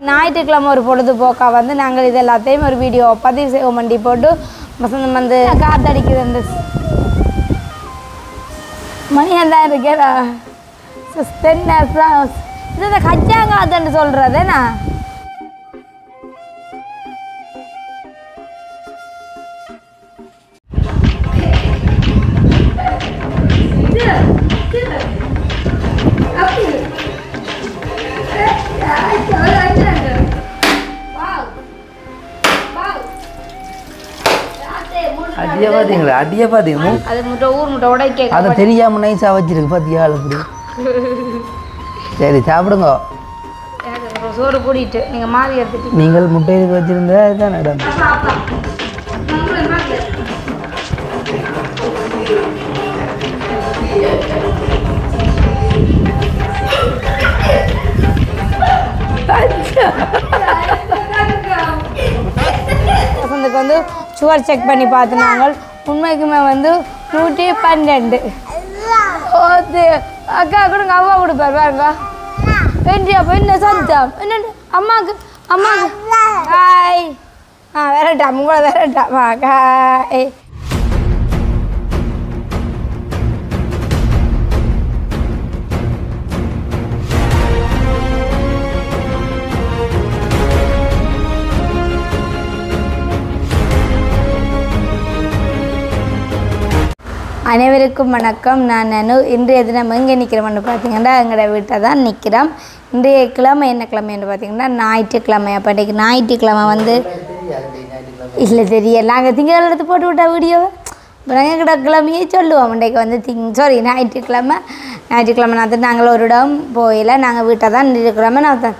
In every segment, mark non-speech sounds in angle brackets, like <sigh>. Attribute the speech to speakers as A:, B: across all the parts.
A: ஞாயிற்றுக்கிழமை ஒரு பொழுதுபோக்காக வந்து நாங்கள் இது எல்லாத்தையும் ஒரு வீடியோ பதிவு செய்வோம். வண்டி போட்டு வசந்தம் வந்து காத்தடிக்குது அந்த மணியாக தான் இருக்கேடா தென்ன இது இந்த கச்சாங்காத்துன்னு சொல்கிறதுண்ணா
B: அடியை பார்த்தீங்க
A: அது முட்டை ஊர் முட்டை உடைக்க
B: அதை தெரியாமல் நைஸாக வச்சிருக்கு பார்த்தியா அப்படி சரி சாப்பிடுங்க.
A: சோறு கூட்டிட்டு நீங்கள் மாறி எடுத்துட்டு
B: நீங்கள் முட்டைக்கு வச்சிருந்தா இதுதான் இடம்.
A: வசந்துக்கு வந்து சுவர் செக் பண்ணி பார்த்து நாங்கள் உண்மைக்குமே வந்து நூற்றி பன்னெண்டு. ஓது அக்கா கொடுங்க அவ்வா கொடுப்பார் பாருங்க. வென்றி அப்போ என்ன சத்தம் என்ன அம்மாக்கு அம்மாக்கு. ஹாய். ஆ விரட்டாம் உங்களை விரட்டாம். ஹாய். அனைவருக்கும் வணக்கம். நான் நனு. இன்றைய தினம் எங்கே நிற்கிறோம்னு பார்த்தீங்கன்னா எங்களோட வீட்டை தான் நிற்கிறோம். இன்றைய கிழமை என்ன கிழமைன்னு பார்த்தீங்கன்னா ஞாயிற்றுக்கிழமை. அப்போ இன்றைக்கு ஞாயிற்றுக்கிழமை வந்து இல்லை தெரியல. நாங்கள் திங்கள் எடுத்து போட்டு விட்டா வீடியோவை இப்போ நாங்கள் கிழமையே சொல்லுவோம். இன்றைக்கு வந்து திங் சாரி ஞாயிற்றுக்கிழமை. ஞாயிற்றுக்கிழமை நான் நாங்கள் ஒரு இடம் போயில நாங்கள் வீட்டை தான் இருக்கிறோமே நான்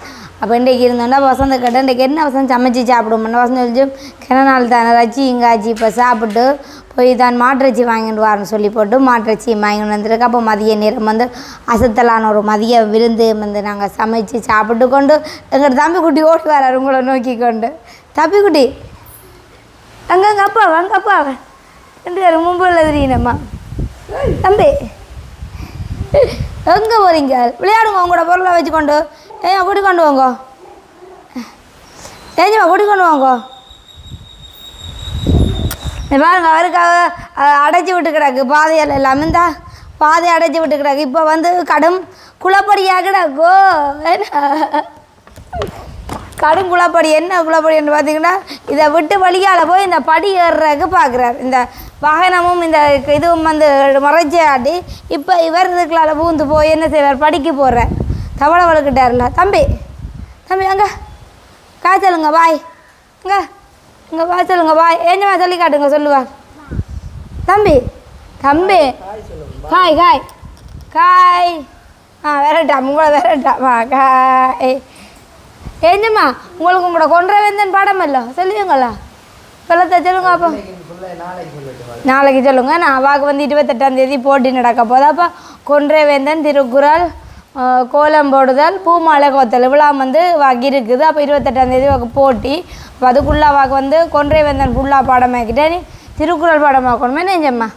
A: அப்போ இன்றைக்கு இருந்தோம்னா வசந்த கேட்டேன் இன்றைக்கு என்ன வசந்தம் சமைச்சு சாப்பிடுவோம்னா வசந்தம் சொல்லிச்சு கிணநாள் தானே ரச்சி இங்காச்சி இப்போ சாப்பிட்டு போய் தான் மாட்டிறச்சி வாங்கிட்டு வரேன்னு சொல்லி போட்டு மாட்டிறச்சி வாங்கிட்டு வந்திருக்கு. அப்போ மதிய நேரம் வந்து அசத்தலான ஒரு மதிய விருந்து வந்து நாங்கள் சமைச்சு சாப்பிட்டு கொண்டு எங்கள் தம்பி குட்டி ஓடி வராரு உங்களை நோக்கி கொண்டு. தம்பி குட்டி அங்கே அங்கே அப்பா வாங்க அப்பா ரெண்டு பேரும் மும்பையில் தெரியுனம்மா. தம்பி எங்கே போகிறீங்க விளையாடுங்க உங்களோட பொருளை வச்சுக்கொண்டு ஏன் கூட்டி கொண்டு வாங்க. ஏஞ்சிமா கூட்டி கொண்டு வாங்க. பாருங்க அவருக்காக அடைச்சி விட்டு கிடக்கு. பாதையில் எல்லாமே இந்த பாதை அடைச்சி விட்டு கிடக்கு. இப்போ வந்து கடும் குளப்படியாக கிடக்கோ. கடும் குளப்படி என்ன குளப்படின்னு பார்த்தீங்கன்னா இதை விட்டு வழியால் போய் இந்த படி ஏறுறதுக்கு பார்க்குறாரு. இந்த வாகனமும் இந்த இதுவும் வந்து மறைச்சி ஆட்டி இப்போ இவர் இதுக்குள்ளால பூந்து போய் என்ன செய்வார்? படிக்கு போடுறார் தவளை வளர்க்கிட்டார்ல தம்பி தம்பி அங்கே. காய்ச்சலுங்க பாய். அங்கே. இங்கே சொல்லுங்க வாய் ஏஞ்சமா சொல்லி காட்டுங்க சொல்லுவா. தம்பி தம்பி. காய் காய். காய். ஆ விரட்டாம் உங்களை விரட்டாமா. காய். ஏஞ்சம்மா உங்களுக்கு உங்களோட கொன்ற வேந்தன் பாடம் இல்லை. சொல்லுவீங்களா? சொல்லத்தை சொல்லுங்க அப்போ. நாளைக்கு சொல்லுங்க. நான் வாக்கு வந்து இருபத்தெட்டாம் தேதி போட்டி நடக்க போகுது. அப்போ கொன்றே வேந்தன் திருக்குறள் கோலம் போடுதல் பூமாலை கோத்தல் விழா வந்து வாக்கு இருக்குது. அப்போ இருபத்தெட்டாந்தேதி வாக்கு போட்டி. அப்போ அதுக்குள்ளே வாக்கு வந்து கொன்றை வேந்தன் ஃபுல்லாக பாடமாக்கிட்டேன் திருக்குறள் பாடமாக்கணுமே நெஞ்சம்மா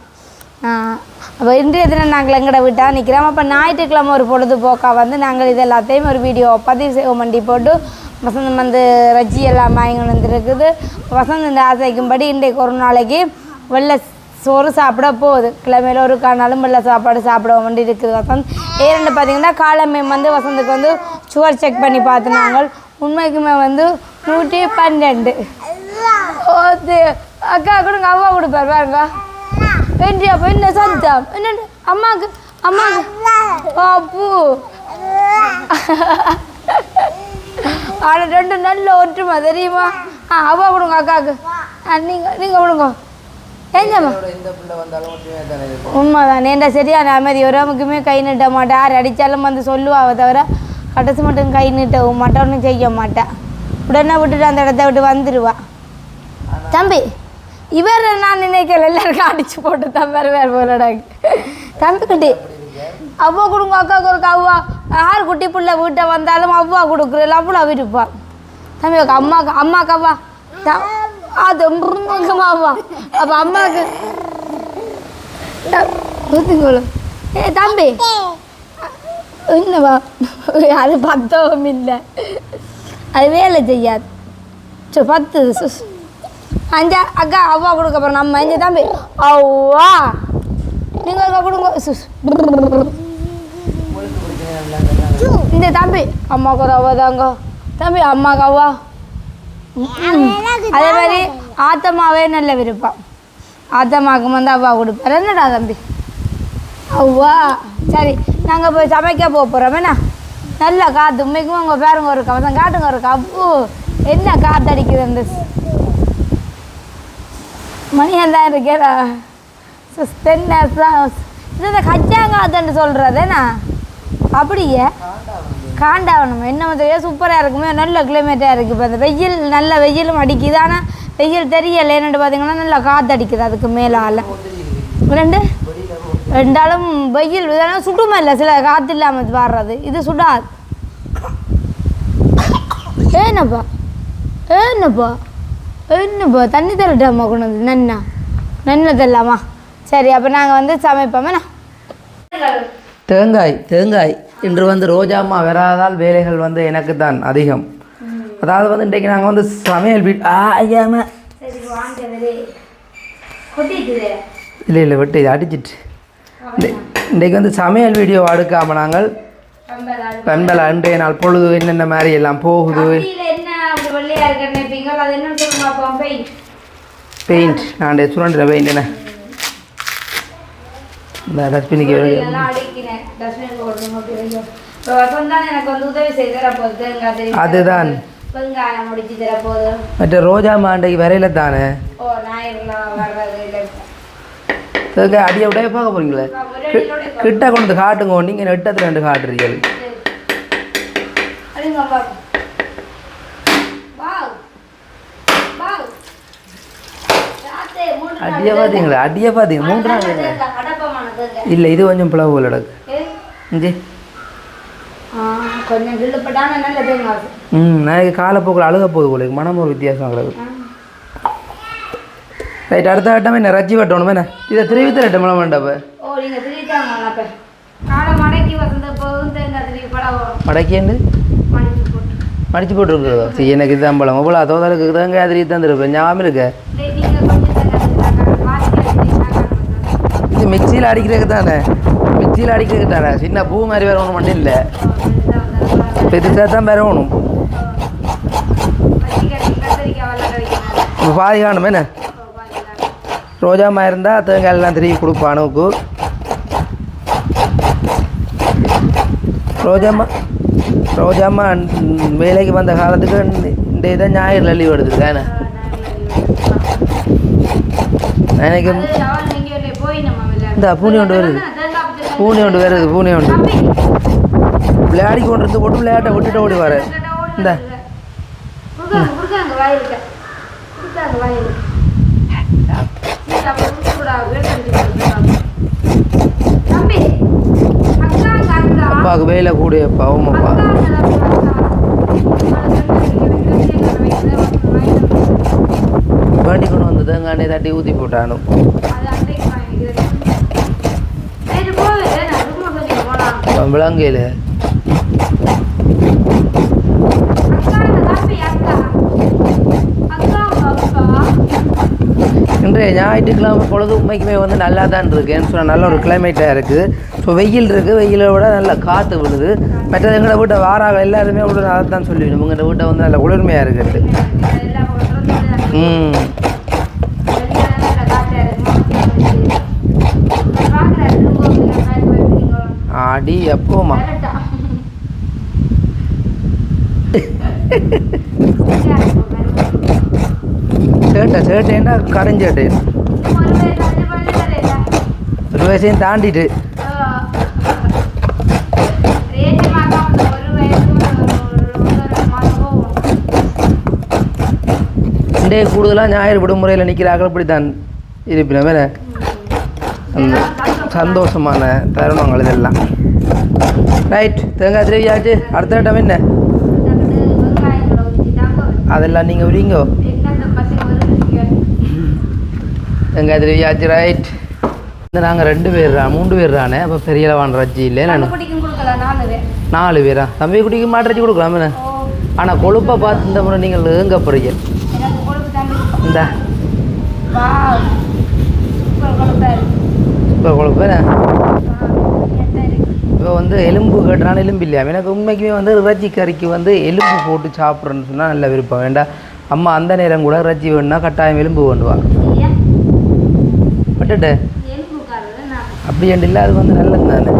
A: அப்போ இன்றைய தினம் நாங்கள் எங்கட விட்டால் நிற்கிறோம் அப்போ ஞாயிற்றுக்கிழமை ஒரு பொழுதுபோக்காக வந்து நாங்கள் இது எல்லாத்தையும் ஒரு வீடியோ பதிவு செய்வோம். வண்டி போட்டு வசந்தம் வந்து ரஜ்ஜி எல்லாம் வாங்கி வந்துருக்குது. வசந்த இந்த ஆசைக்கும்படி இன்றைக்கு ஒரு நாளைக்கு வெள்ளை சோறு சாப்பிட போகுது. கிழமையில ஒரு காணாலும் சாப்பாடு சாப்பிட வேண்டி இருக்குது. வசந்த் ஏரெண்டு பார்த்தீங்கன்னா காலமே வந்து வசந்துக்கு வந்து சுவர் செக் பண்ணி பார்த்து நாங்கள். உண்மைக்குமே வந்து நூற்றி பன்னெண்டு. ஓத்து அக்கா கொடுங்க அவ்வா கொடுப்பார் பாருங்க. வென்றி அப்போ என்ன சத்தம்? என்ன அம்மாக்கு அம்மாக்கு. பாப்பு ஆனால் ரெண்டு நல்ல ஒற்றுமை தெரியுமா? ஆ அவ்வா கொடுங்க அக்காவுக்கு ஆ நீங்கள் நீங்கள் கொடுங்க. உண்மைதான்? ஏன்டா சரியான அமைதி? ஒரு அமுக்குமே கை நீட்ட மாட்டா. யார் அடித்தாலும் வந்து சொல்லுவாவ தவிர கடைசி மட்டும் கை நீட்டவும் மாட்டா. ஒன்றும் செய்ய மாட்டா. உடனே விட்டுட்டு அந்த இடத்த விட்டு வந்துடுவா தம்பி இவர் நான் நினைக்கல. எல்லாருக்கும் அடிச்சு போட்டு தான் வேறு வேறு போலடாக்கு தம்பி குட்டி அவ்வா கொடுங்க அக்காவுக்கு ஒரு அவ்வா. யார் குட்டி புள்ள வீட்டை வந்தாலும் அவ்வா கொடுக்குறல அவ்வளோ விருப்பா தம்பி அக்கா அம்மாக்கு அம்மாக்கு அவ்வா. த- அது முருங்கமாவா அப்போ அம்மாவுக்கு ஊத்துங்கோளு ஏ தம்பி. என்னவா அது பத்தவும் இல்லை. அது வேலை செய்யாது. சோ பத்து சுஸ் அஞ்சா அக்கா அவ்வா கொடுக்க அப்புறம் நம்ம அஞ்சு தம்பி. அவ்வா. நீங்கள் அக்கா கொடுங்க. சுஸ் இந்த தம்பி அம்மாவுக்கு ஒரு அவ்வா தாங்க. தம்பி அம்மாவுக்கு அவ்வா. அதே மாதிரி ஆத்தம்மாவே நல்ல விருப்பம். ஆத்தம்மாவுக்கு வந்து அவ்வா கொடுப்பாரு. என்னடா தம்பி? அவ்வா. சரி நாங்கள் போய் சமைக்க போக போகிறோமேண்ணா நல்ல காற்று உண்மைக்கும் உங்கள் பேருங்க ஒரு கவசம். காட்டுங்க ஒரு கப்பு என்ன காற்று அடிக்குது அந்த மணியன் தான் இருக்கேடா தென்ன இது இந்த கச்சாங்காத்துன்னு சொல்கிறதேண்ணா அப்படியே? காண்டாகணும் என்ன தெரியாது சூப்பராக இருக்குமே நல்ல கிளைமேட்டாக இருக்குது இப்போ அந்த வெயில் நல்ல வெயிலும் அடிக்குது. ஆனால் வெயில் தெரியலை. என்னென்னு பார்த்தீங்கன்னா நல்லா காற்று அடிக்குது அதுக்கு மேலால். ரெண்டு? ரெண்டாலும் வெயில் இதெல்லாம் சுடுமா இல்லை? சில காற்று இல்லாமல் வர்றது. இது சுடாது ஏன்னப்பா ஏன்னப்பா என்னப்பா தண்ணி தரட்டாமா கொண்டு வந்து நன்னா. நன்ன தரலாமா? சரி அப்போ நாங்கள் வந்து சமைப்போமே.
B: தேங்காய் தேங்காய். இன்று வந்து ரோஜாம்மா வராதால் வேலைகள் வந்து எனக்கு தான் அதிகம். அதாவது வந்து இன்றைக்கு நாங்கள் வந்து சமையல் வீட் ஆ ஐயாம.
A: சரி வாங்க கொட்டிட்டு
B: இல்லை இல்லை விட்டு இதை அடிச்சிட்டு. இன்றைக்கு வந்து சமையல் வீடியோ எடுக்காமல் நாங்கள் பண்பல அன்றைய நாள் பொழுது என்னென்ன மாதிரி எல்லாம் போகுது?
A: பெயிண்ட்.
B: நான் சுரண்டில் பெயிண்ட் என்ன இந்த டஸ்ட்பினுக்கு
A: எல்லாம் அடிக்கினேன் டஸ்ட்பின் போடணும் அப்படிங்க இப்போ வசந்த் தான் எனக்கு வந்து உதவி செய்து தரப்போகுது தேங்காய் திருவி
B: அதுதான் மற்ற ரோஜா மாண்டைக்கு வரையில தானே அடியை விட பார்க்க போறீங்களே கிட்ட கொண்டு காட்டுங்க நீங்கள் நெட்டத்தில் ரெண்டு காட்டுறீங்க அடியை பார்த்தீங்களா அடியை பார்த்தீங்க மூன்று இல்லை இது கொஞ்சம் பிளவு
A: ஏ,
B: இஞ்சி. ம் நாளைக்கு காலப்போக்கில் அழுக போகுது இருக்கு. மனம் ஒரு வித்தியாசம் கிடக்கு. ரைட் அடுத்த கட்டம் என்ன? ரஜ்ஜி வட்டணும் என்ன? இதை திருவி தரட்டும் மனம் வேண்டாப்ப
A: ஓ நீங்க திருட்டாங்க அப்ப. காடை மடக்கி வசந்த போதும் தேங்காய் திருவி படம் வரும்.
B: மடக்கிண்டு
A: மடிச்சு போட்டு.
B: மடிச்சு போட்டுருக்குறதோ? சரி எனக்கு இதுதான் பழம். இவ்வளோ தோதலுக்கு தேங்காய் அதிரி தந்துருப்பேன் ஞாபகம் இருக்க? இது மிக்சியில் அடிக்கிறதுக்கு தானே? மிக்சியில் அடிக்கிறதுக்கு தானே? சின்ன பூ மாதிரி வேற ஒன்றும் மட்டும் இல்லை. பெருசாக தான் வேற ஒன்றும் இப்போ பாதி காணும் என்ன? ரோஜாமா இருந்தால் தேங்காய் எல்லாம் திருப்பி கொடுப்பான் அணுவுக்கு ரோஜாமா ரோஜாமா வேலைக்கு வந்த காலத்துக்கு இந்த- இதை ஞாயிறு லீவ் வருது தானே எனக்கு இந்த பூனி ஒன்று வருது. பூனி ஒன்று வருது பூனி ஒன்று விளையாடி கொண்டு இருந்து போட்டு விளையாட்டை விட்டுட்டு ஓடி வர. இந்த. அப்பாவுக்கு வெயில கூட பாவம் அப்பா. வண்டி கொண்டு வந்து தேங்காய் தட்டி ஊற்றி போட்டானு. விலங்கையில். இன்றைய ஞாயிற்றுக்கிழமை பொழுது உண்மைக்குமே வந்து நல்லா தான் இருக்குது ஏன்னு சொன்னால் நல்ல ஒரு கிளைமேட்டாக இருக்குது ஸோ வெயில் இருக்குது வெயிலை விட நல்ல காற்று விழுது. மற்றது எங்களை வீட்டை வாராக எல்லாருமே விட அதை தான் சொல்லிடணும். உங்கள்கிட்ட வீட்டை வந்து நல்ல குளிர்மையாக இருக்குது ம். அடி எப்போமா சேட்டை சேட்டைன்னா கடைஞ்சேட்டை ஒரு வயசையும் தாண்டிட்டு. இன்றைய கூடுதலாக ஞாயிறு விடுமுறையில் நிற்கிறார்கள் இப்படி தான் இருப்பின வேலை சந்தோஷமான தருணங்கள் இதெல்லாம். ரைட் தேங்காய் திருவியாச்சு. அடுத்த கட்டம் என்ன? அதெல்லாம் நீங்கள் விடுங்கோ. தேங்காய் திருவியாச்சு ரைட் இந்த நாங்கள் ரெண்டு பேர் மூன்று பேர் தானே அப்போ பெரிய அளவான ரஜ்ஜி இல்லை நான் நாலு பேரா. தம்பி குட்டிக்கு மாட்டரைச்சி கொடுக்கலாம் என்ன? ஆனால் கொழுப்பை பார்த்து இந்த முறை நீங்கள் ஏங்க
A: தம்பி.
B: இந்த
A: வா சூப்பர் கொழுப்பா இருக்கு
B: இப்போ கொழுப்பு என்ன?
A: வா, ஏத்தா இருக்கு.
B: இப்போ வந்து எலும்பு கேட்டான எலும்பு இல்லையா? எனக்கு உண்மைக்குமே வந்து இறைச்சி கறிக்கு வந்து எலும்பு போட்டு சாப்பிட்றேன்னு சொன்னால் நல்ல விருப்பம். வேண்டாம் அம்மா அந்த நேரம் கூட இறைச்சி வேணும்னா கட்டாயம் எலும்பு வேண்டுவாங்க? விட்டுட்டு. அப்படி இல்லை அது வந்து நல்லது தானே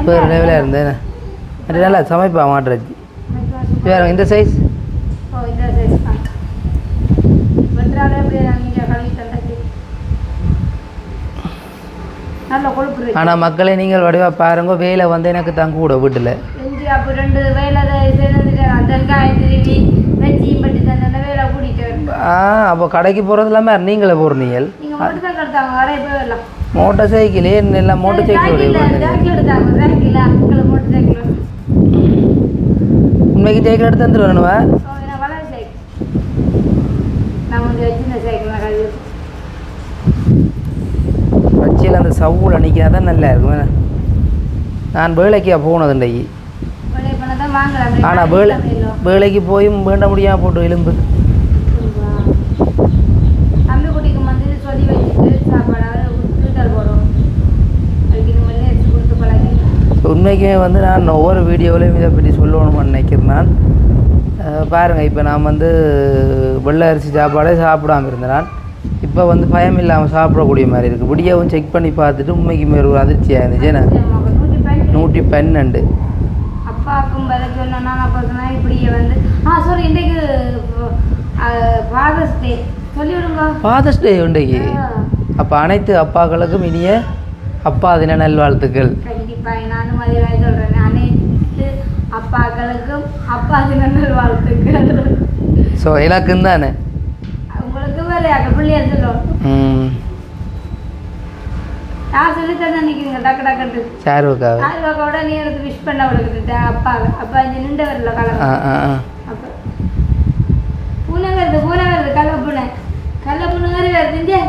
B: இப்போ லெவலாக இருந்தேன். நல்லா சமைப்பா மாட்டுறச்சி வேறு இந்த சைஸ்
A: ஓ இந்த சைஸ் தான் வெட்டுறாலே அப்படியே நீங்கள் கழுவி தந்தாச்சு நல்ல கொழுப்பு இருக்கு
B: ஆனால் மக்களை நீங்கள் வடிவா பாருங்க வேலை வந்து எனக்கு தான் கூட வீட்டில் ஆ அப்போ கடைக்கு போகிறது இல்லாமல் நீங்களே போகிறீங்க
A: நீங்கள் மட்டும் தான் கெடுத்தாங்க வரைய போய் வரலாம்.
B: மோட்டார் சைக்கிளே எல்லாம் மோட்டார் சைக்கிள் உண்மைக்கு சைக்கிள் எடுத்து வந்துடுவேணுவா
A: ஸோ நான் வளர சைக்கிள் நான் வந்து வச்சிருந்த சைக்கிள் நான் கழுவி
B: வச்சியில் அந்த சவுல நிற்கிறா தான் நல்லா இருக்கும்? நான் வேலைக்கு போனது
A: வாங்கலாம்
B: ஆனால் வேலை வேலைக்கு போயும் வேண்ட முடியாமல் போட்டு எலும்பு. உண்மைக்குமே வந்து நான் ஒவ்வொரு வீடியோவிலையும் இதை பற்றி சொல்லணும்னு நினைக்கிறேன் நான். அஹ் பாருங்க இப்போ நான் வந்து வெள்ளை அரிசி சாப்பாடே சாப்பிடாம இருந்தேன் நான். இப்போ வந்து பயம் இல்லாமல் சாப்பிடக்கூடிய மாதிரி இருக்குது விடியவும் செக் பண்ணி பார்த்துட்டு உண்மைக்குமே ஒரு அதிர்ச்சியாக இருந்துச்சு என்ன?
A: நூற்றி
B: பன்னெண்டு.
A: அப்பாவுக்கும் பதில் சொன்னேன் நான் இப்படியே வந்து ஆ சாரி இன்றைக்கு ஃபாதர்ஸ் டே சொல்லிவிடுங்க.
B: ஃபாதர்ஸ் டே உண்டைக்கு அப்போ அனைத்து அப்பாக்களுக்கும் இனிய அப்பா தின நல்வாழ்த்துக்கள்.
A: கண்டிப்பாக நானும் அதே மாதிரி சொல்கிறேன் அனைத்து அப்பாக்களுக்கும் அப்பா தினங்கள் வாழ்த்துக்கள்
B: ஸோ எனக்கும் தானே?
A: உங்களுக்கு வேலையாக பிள்ளையார் சொல்லுவோம்
B: ம்.
A: நான் சொல்லி தந்தேன் நிற்கிறீங்க டக்கு ஆறுவாக்க உடனே எனக்கு விஷ் பண்ண அப்பா இங்கே நின்று வரல
B: ஆ
A: அப்போ பூனை வருது பூனை வருது கள்ள பூனை. கள்ள பூனை மாதிரி வருது. இங்கே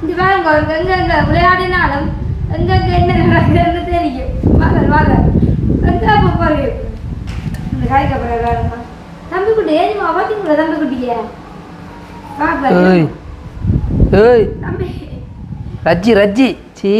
A: இங்கே பாருங்க அவருக்கு எங்கெங்க விளையாடினாலும் எங்கெங்க என்ன நடக்குதுன்னு தெரியும். வாங்க வாங்க. எங்க அப்போ போறீங்க? இந்த காய்க்க போகிறாங்க பார்த்தீங்களா தம்பி குட்டிய
B: ஏய் ஏய் ரஜ்ஜி ரஜ்ஜி சீ?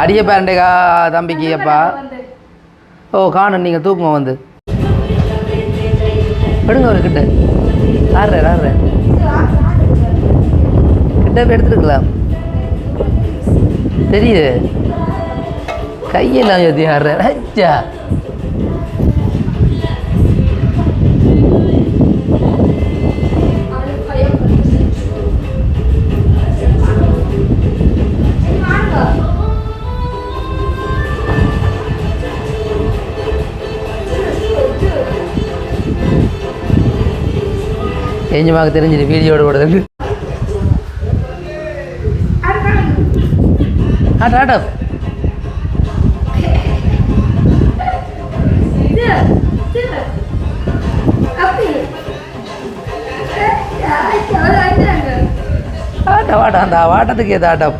B: அடிய பேரண்டேக்கா தம்பிக்கு அப்பா ஓ காணும். நீங்கள் தூக்குங்க வந்து. எடுங்க ஒரு கிட்ட. ஆடுறேன் ஆடுறேன். கிட்ட போய் எடுத்துருக்கலாம். தெரியுது. கையெல்லாம் ஏற்றி ஆடுறேன். அச்சா ஏஞ்சமாக தெரிஞ்சுது வீடியோட ஓடுது ஆட்ட ஆட்ட ஆட்டம் ஆட்டம் அந்த வாட்டத்துக்கு ஏது ஆட்டம்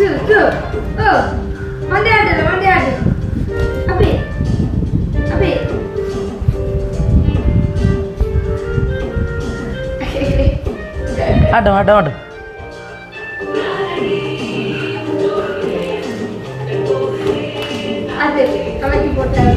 A: சு, சு. ஓ, வண்டி ஆடு வண்டி ஆடு அப்படி அப்படி
B: ஆட்டம் ஆட்டம் ஆட்டம்
A: அது கலக்கி போட்டார்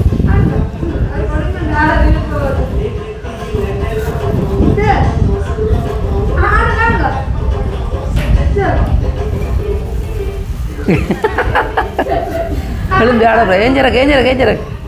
B: റേഞ്ചിറക്ക് റേഞ്ചിറക്ക് റേഞ്ചിറക്ക്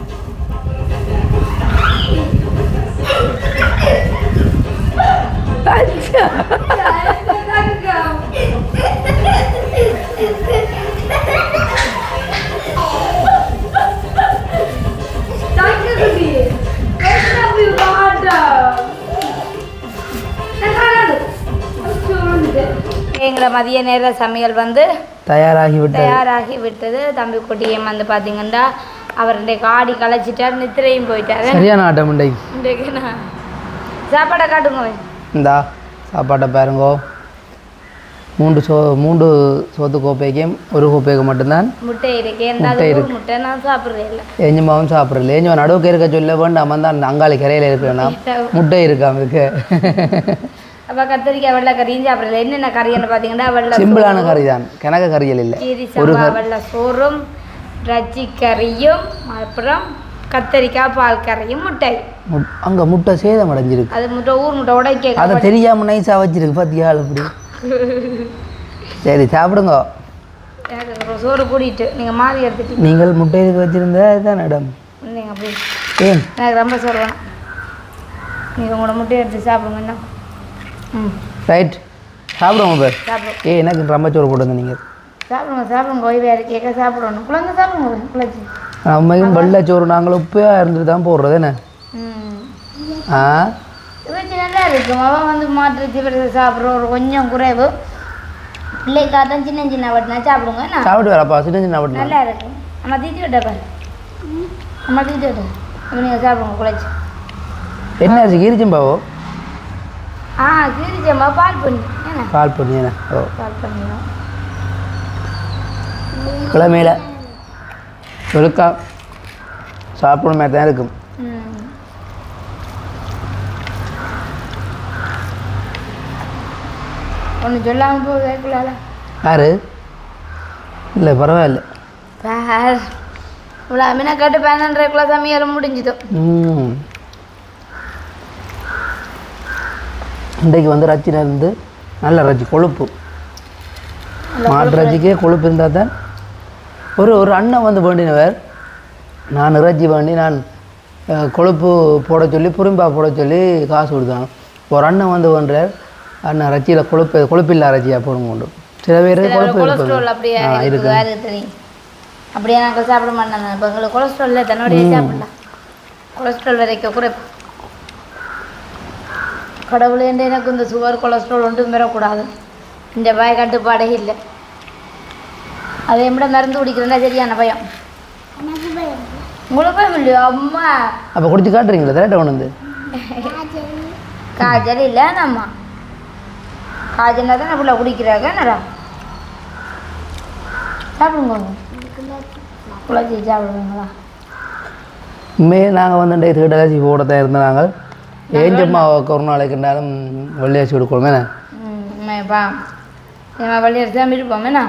A: எங்களை மதிய நேர சமையல் வந்து
B: தயாராகி விட்டது
A: தயாராகி விட்டது தம்பி குட்டியம் வந்து பார்த்தீங்கன்னா அவருடைய காடி களைச்சிட்டார் நித்திரையும் போயிட்டாரு.
B: சரியான ஆட்டம் இன்றைக்கு
A: சாப்பாடை காட்டுங்க.
B: இந்தா சாப்பாட்டை பாருங்கோ. மூன்று சோ மூன்று சோத்து கோப்பைக்கும் ஒரு கோப்பைக்கு மட்டும்தான்
A: முட்டை இருக்கு எந்த முட்டை நான் சாப்பிட்றேன் இல்லை.
B: எஞ்சுமாவும் சாப்பிட்றல எஞ்சுமா நடுவுக்கு இருக்க சொல்ல வேண்டாம். தான் அங்காளி கரையில் இருக்கிறேன்னா <laughs> முட்டை இருக்கா. அவருக்கு
A: அப்போ கத்திரிக்காய் வெள்ளை கறியும் சாப்பிட்றல என்னென்ன கறின்னு பார்த்தீங்கன்னா வெள்ளை
B: சிம்பிளான கறி தான் கிணக்க கறியல் இல்லை.
A: கீரி சம்பா வெள்ளை சோறும் ரச்சி கறியும் அப்புறம் கத்தரிக்காய் பால் கறியும் முட்டை.
B: அங்கே முட்டை சேதம் அடைஞ்சிருக்கு.
A: அது முட்டை ஊர் முட்டை உடைக்க
B: அதை தெரியாமல் நைஸாக வச்சிருக்கு பார்த்தியா அப்படி சரி சாப்பிடுங்க.
A: சோறு கூட்டிட்டு நீங்கள் மாறி எடுத்துட்டீங்க.
B: நீங்கள் முட்டை இதுக்கு வச்சிருந்தா இதுதான் இடம்.
A: நீங்கள் அப்படி
B: ஏன்?
A: எனக்கு ரொம்ப சோறு வேணும். நீங்கள் உங்களோட முட்டையை எடுத்து சாப்பிடுங்க என்ன?
B: ரைட் சாப்பிடுங்க பேர்.
A: சாப்பிடுவோம்.
B: ஏ எனக்கு ரம்பச்சோறு போட்டுங்க நீங்கள்
A: சாப்பிடுங்க சாப்பிடுங்க. ஓய்வாக கேட்க சாப்பிடணும். குழந்தை சாப்பிடுங்க குழந்தை.
B: நம்மையும் வெள்ளைச்சோறு நாங்கள் உப்பையாக இருந்துட்டு தான் போடுறது என்ன? ஆ?
A: இவச்சு நல்லா இருக்கும் அவன் வந்து மாட்டு பிறகு சாப்பிட்ற ஒரு கொஞ்சம் குறைவு. பிள்ளைக்காதான் சின்ன சின்ன வட்டினா சாப்பிடுங்க என்ன?
B: சாப்பிட்டு வரப்பா சின்ன சின்ன அப்படி
A: நல்லா இருக்கும் அம்மா தீத்தி விட்ட பாரு. அம்மா தீத்தி விட்ட. அப்போ நீங்கள் சாப்பிடுங்க குழைச்சி
B: என்ன ஆச்சு கீரிச்சம்பாவோ
A: ஆ கீரிச்சம்மா பால் பண்ணி என்ன?
B: கால் பண்ணி என்ன? ஓ.
A: பால் பண்ணிடும்
B: கிழமையில் வெளுக்கா சாப்பிடும் மாதிரி தான் இருக்கும்.
A: ஒன்று சொல்லாமல் போகுதுக்குள்ளால
B: யாரு? இல்லை பரவாயில்ல.
A: பார் இவ்வளோ அமீனா கட்டு பதினொன்றரைக்குள்ள சமையல் முடிஞ்சுதோ.
B: ம். இன்றைக்கு வந்து ரச்சி இருந்து நல்ல ரச்சி கொழுப்பு. மாட்டு ரச்சிக்கே கொழுப்பு இருந்தால் தான் ஒரு ஒரு அண்ணன் வந்து வேண்டினவர். நான் இறைச்சி வேண்டி நான் கொழுப்பு போட சொல்லி புரிம்பா போட சொல்லி காசு கொடுத்தாங்க ஒரு அண்ணன் வந்து வேண்டார் அண்ணன் ரச்சியில் கொழுப்பு கொழுப்பில்லா ரச்சியாக போடுங்க கொண்டு சில பேர் கொழுப்பு
A: இருக்குது அப்படியே நாங்கள் சாப்பிட மாட்டோம். இப்போ எங்களுக்கு கொலஸ்ட்ரால் தன்னுடைய சாப்பிடலாம். கொலஸ்ட்ரால் வரைக்கும் குறைப்பு கடவுளே எனக்கு இந்த சுகர் கொலஸ்ட்ரால் ஒன்றும் பெறக்கூடாது. இந்த பய கட்டுப்பாடே இல்லை. அதை எப்படி மருந்து குடிக்கிறேன்னா சரியான பயம். உங்களுக்கு பயம் இல்லையோ? அம்மா.
B: அப்போ குடிச்சு காட்டுறீங்களா? திரட்ட கொண்டு வந்து?
A: காய்ச்சல். இல்லை நம்ம காய்ச்சல்னா தான் ஃபுல்லாக குடிக்கிறாங்க என்னடா? சாப்பிடுங்க. குழச்சி சாப்பிடுவீங்களா?
B: உண்மையே நாங்கள் வந்து தேடலாசி போட தான் இருந்தோம் நாங்கள். கொடுக்கணுமே
A: ம் பா நம்ம வழியடிச்சு தான் இருப்போம் என்ன?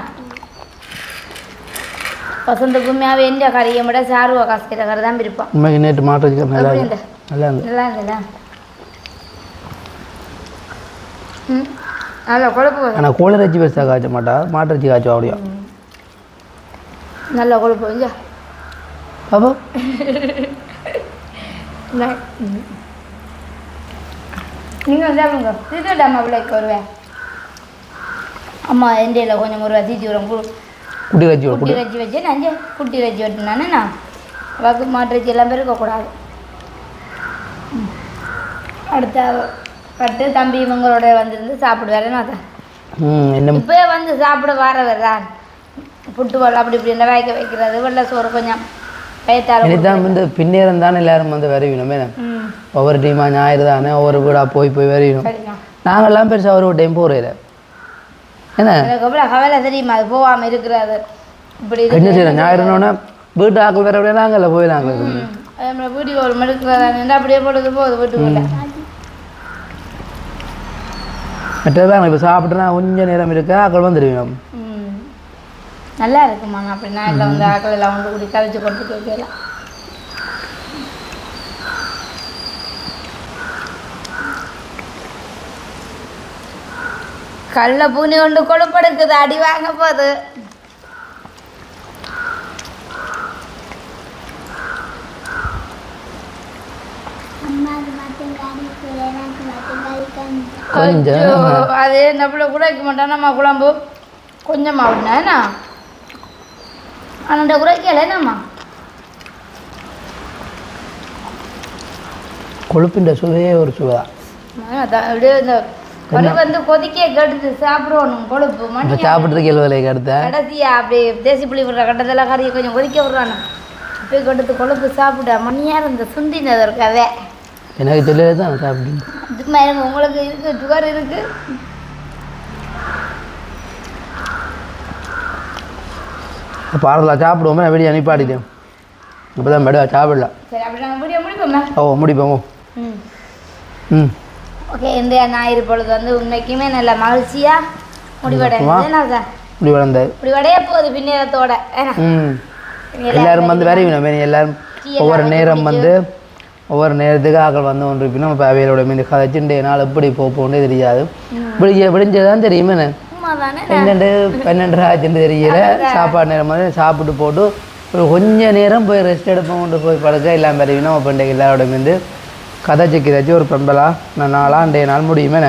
A: வசந்த பூமியாவே எந்த கறியை விட சாருவா காசு கறி தான் இருப்போம்
B: உண்மைக்கு நேற்று மாட்டு வச்சுக்க நல்லா
A: எப்படி
B: இருந்து
A: இந்த
B: நல்லா இருந்து
A: நல்லா இருந்ததா? ம் நல்லா கொழுப்பு.
B: ஆனால் கோழி இறைச்சி பெருசாக காய்ச்ச மாட்டா. மாட்டு இறைச்சி காய்ச்சுவா அப்படியா?
A: நல்ல கொழுப்பு கொஞ்சா
B: அப்போ <laughs>
A: நீங்கள் வந்து சாப்பிடுங்க அம்மா பிள்ளைக்கு வருவேன் அம்மா எண்டையில் கொஞ்சம் ஒரு தீத்தி வரும்
B: குட்டி இறைச்சி
A: குட்டி இறைச்சி வச்சு நான் குட்டி இறைச்சி வெட்டினானே நான் வாக்கு மாட்டு இறைச்சி எல்லாம் இருக்கக்கூடாது. அடுத்த பட்டு தம்பி இவங்களோட வந்திருந்து சாப்பிடுவாரு நான்
B: என்ன
A: இப்போயே வந்து சாப்பிட வரவர் தான். புட்டு வெள்ளம் அப்படி இப்படி இந்த வேக வைக்கிறது வெள்ளை சோறு கொஞ்சம்
B: வந்து பின்னேரம் தானே எல்லாரும் வந்து வரைவினோமே.
A: ம்.
B: ஒவ்வொரு டீமாக ஞாயிறு தானே ஒவ்வொரு வீடாக போய் போய் வரையணும் நாங்கள்லாம் பெருசாக ஒரு டைம் போகிறதில்ல என்ன?
A: கவலை தெரியுமா? அது போகாமல் இருக்கிறது. இப்படி
B: என்ன
A: இருக்கு
B: செய்யணும் ஞாயிறுனோடனே வீட்டு ஆக்கள் வேற அப்படியே நாங்கள் போய் நாங்கள்
A: ஒரு இருந்தால் அப்படியே போடுறது போகுது வீட்டுக்குள்ள
B: மற்றதான் இப்போ சாப்பிட்டுனா கொஞ்சம் நேரம் இருக்கா? ஆக்கள் வந்துடுவோம்
A: நல்லா இருக்குமாங்க. அப்படின்னா இல்லை வந்து ஆக்கலையில் வந்து கூடி கரைச்சி கொண்டு கேட்கலாம் கல்ல பூனி கொண்டு கொழுப்படுக்குது அடி வாங்க போகுது. அது நம்மள கூட வைக்க மாட்டோம் நம்ம குழம்பு கொஞ்சமாக என்ன? குறைக்கல என்னம்மா?
B: கொழுப்பின்ற சுவையே ஒரு சுவை
A: அதான் அப்படியே இந்த கொழுப்பு வந்து கொதிக்க கெடுத்து சாப்பிடுவோம் கொழுப்பு
B: இப்போ
A: மணி
B: சாப்பிட்றதுக்கு எழுவலைக்கு அடுத்த
A: கடைசியா அப்படி தேசி புளி விடுற கட்டத்தில் கறியை கொஞ்சம் கொதிக்க விடுறானு. அப்படியே கொடுத்து கொழுப்பு சாப்பிட மணியார் இந்த சுண்டினது ஒரு கதை
B: எனக்கு சொல்லவே தான் சாப்பிட்டு
A: உங்களுக்கு இருக்கு சுகர் இருக்கு.
B: பாரதில் சாப்பிடுவோமே வெளியே அனுப்பாடிட்டேன் இப்போ தான் மெடுவா சாப்பிடலாம் ஓ முடிப்போம் ஓ.
A: ம். ஓகே இந்த ஞாயிறு பொழுது வந்து உண்மைக்குமே நல்ல மகிழ்ச்சியா முடிவடைந்தது
B: வளர்ந்தாரு
A: முடிவடைய போகுது பின்னேரத்தோட. <laughs>
B: எல்லாரும் வந்து வரைவினோம் எல்லாரும் ஒவ்வொரு நேரம் வந்து ஒவ்வொரு நேரத்துக்கு ஆக்கள் வந்து ஒன்று இப்போ அவையோட மீது கதைச்சுட்டு நாள் எப்படி போப்போன்னே தெரியாது. விடிஞ்ச விடிஞ்சதான் தெரியுமே பன்னெண்டு பன்னெண்டு ஆச்சுன்னு தெரியல. சாப்பாடு நேரம் வந்து சாப்பிட்டு போட்டு ஒரு கொஞ்ச நேரம் போய் ரெஸ்ட் எடுப்போம் கொண்டு போய் படுக்க. எல்லாம் பெரியவினோம் அப்போ எல்லாரோட மீது கதைச்சு கிதாச்சு ஒரு பண்பலா நான் நாளா அன்றைய நாள் முடியுமே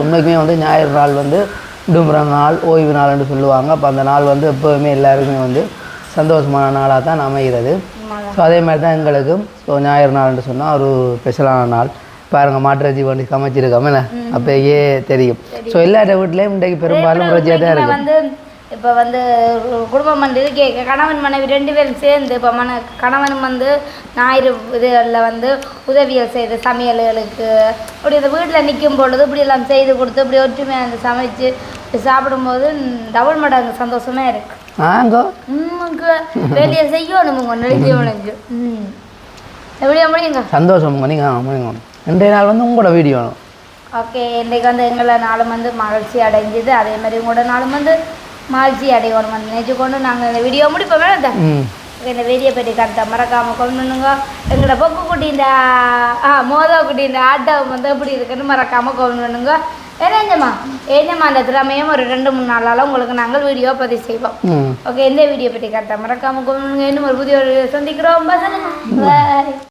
B: உண்மைக்குமே வந்து ஞாயிறு நாள் வந்து விடுமுறை நாள் ஓய்வு நாள்னு சொல்லுவாங்க. அப்போ அந்த நாள் வந்து எப்போவுமே எல்லாருக்குமே வந்து சந்தோஷமான நாளாக தான் அமைகிறது. ஸோ அதே மாதிரி தான் எங்களுக்கும். ஸோ ஞாயிறு நாள்னு சொன்னால் ஒரு ஸ்பெஷலான நாள். பாருங்கள் மாட்டுறச்சி வண்டி சமைச்சிருக்கோம் என்ன? அப்போயே தெரியும். ஸோ எல்லா வீட்லேயும் இன்றைக்கு பெரும்பாலும் ருச்சியாக தான்
A: வந்து இப்போ வந்து குடும்பம் வந்து இருக்கே கணவன் மனைவி ரெண்டு பேரும் சேர்ந்து இப்போ மன கணவன் வந்து ஞாயிறு இதுகளில் வந்து உதவிகள் செய்து சமையல்களுக்கு இப்படி இந்த வீட்டில் நிற்கும் பொழுது இப்படி எல்லாம் செய்து கொடுத்து இப்படி ஒற்றுமையாக வந்து சமைச்சு சாப்பிடும்போது டபுள் மடங்கு சந்தோஷமே இருக்கு. வேலையை செய்யணும் உங்க நினைச்சவனுக்கு ம். எப்படியா முடியுங்க?
B: சந்தோஷம் நீங்கள் ஆமாங்க இன்றைய நாள் வந்து உங்களோட வீடியோ.
A: ஓகே இன்றைக்கு வந்து எங்களை நாளும் வந்து மகிழ்ச்சி அடைஞ்சுது. அதே மாதிரி உங்களோட நாளும் வந்து மகிழ்ச்சி அடையணும் வந்து நினைச்சு கொண்டு நாங்கள் இந்த வீடியோ முடிப்போம். வேணாம் இந்த வீடியோ பற்றி கருத்தை மறக்காமல் கொண்டுனுங்க எங்களோட பொக்கு குட்டின்ற ஆ மோதா குட்டின்ற ஆட்டம் வந்து எப்படி இருக்குன்னு மறக்காமல் கொண்டுனுங்க ஏனேஞ்சம்மா ஏனம்மா அந்த திறமையும் ஒரு ரெண்டு மூணு நாளால் உங்களுக்கு நாங்கள் வீடியோ பதிவு செய்வோம். ஓகே இந்த வீடியோ பற்றி கருத்தை மறக்காமல் கொண்டுனுங்க இன்னும் ஒரு புதிய ஒரு சந்திக்கிறோம். பசங்க